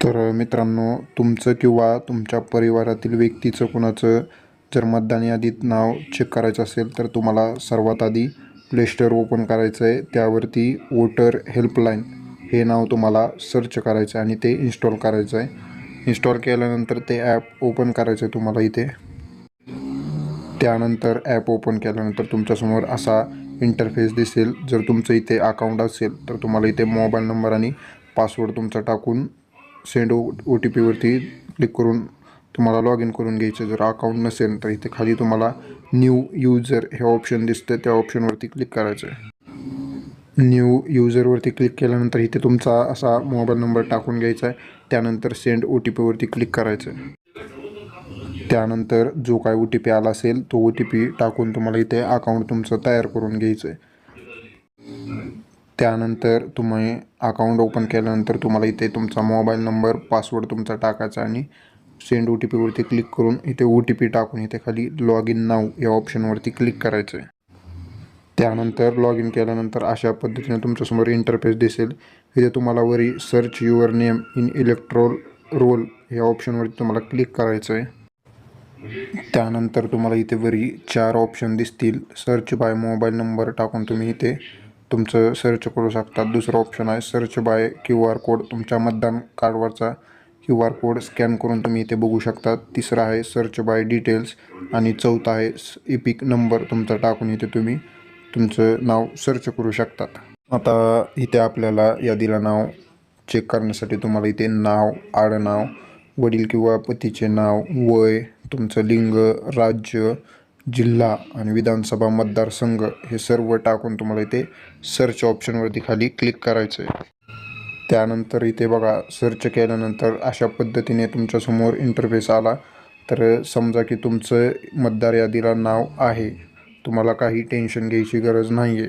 तर मित्रांनो तुमचं किंवा तुमच्या परिवारातील व्यक्तीचं कुणाचं जर मतदान यादीत नाव चेक करायचं असेल तर तुम्हाला सर्वात आधी प्ले स्टोअर ओपन करायचं आहे त्यावरती वोटर हेल्पलाईन हे नाव तुम्हाला सर्च करायचं आहे आणि ते इन्स्टॉल करायचं आहे इन्स्टॉल केल्यानंतर ते ॲप ओपन करायचं आहे तुम्हाला इथे. त्यानंतर ॲप ओपन केल्यानंतर तुमच्यासमोर असा इंटरफेस दिसेल. जर तुमचं इथे अकाउंट असेल तर तुम्हाला इथे मोबाईल नंबर आणि पासवर्ड तुमचा टाकून सेंड ओ ओ टी पीवरती क्लिक करून तुम्हाला लॉग इन करून घ्यायचं. जर अकाउंट नसेल तर इथे खाली तुम्हाला न्यू युजर हे ऑप्शन दिसतं त्या ऑप्शनवरती क्लिक करायचं आहे न्यू यूजरवरती क्लिक केल्यानंतर इथे तुमचा असा मोबाईल नंबर टाकून घ्यायचा आहे त्यानंतर सेंड ओ टी पीवरती क्लिक करायचं त्यानंतर जो काय ओ टी पी आला असेल तो ओ टी पी टाकून तुम्हाला इथे अकाउंट तुमचं तयार करून घ्यायचं आहे त्यानंतर तुम्ही अकाउंट ओपन केल्यानंतर तुम्हाला इथे तुमचा मोबाईल नंबर पासवर्ड तुमचा टाकायचा आणि सेंड ओ टी पीवरती क्लिक करून इथे ओ टी पी टाकून इथे खाली लॉग इन नाव या ऑप्शनवरती क्लिक करायचं आहे. त्यानंतर लॉग इन केल्यानंतर अशा पद्धतीने तुमच्यासमोर इंटरफेस दिसेल. इथे तुम्हाला वरी search your name in electoral roll या ऑप्शनवरती तुम्हाला क्लिक करायचं आहे. त्यानंतर तुम्हाला इथे वरी चार ऑप्शन दिसतील. सर्च बाय मोबाईल नंबर टाकून तुम्ही इथे तुमचं सर्च करू शकता. दुसरं ऑप्शन आहे search by Q R code तुमच्या मतदान कार्डवरचा क्यू आर कोड स्कॅन करून तुम्ही इथे बघू शकता. तिसरं आहे सर्च बाय डिटेल्स आणि चौथा आहे इपिक नंबर तुमचा टाकून इथे तुम्ही तुमचं नाव सर्च करू शकतात. आता इथे आपल्याला यादीला नाव चेक करण्यासाठी तुम्हाला इथे नाव आडनाव वडील किंवा पतीचे नाव वय तुमचं लिंग राज्य जिल्हा आणि विधानसभा मतदारसंघ हे सर्व टाकून तुम्हाला इथे सर्च ऑप्शनवरती खाली क्लिक करायचं आहे त्यानंतर इथे बघा सर्च केल्यानंतर अशा पद्धतीने तुमच्यासमोर इंटरफेस आला. तर समजा की तुमचं मतदार यादीला नाव आहे. तुम्हाला काही टेन्शन घ्यायची गरज नाही आहे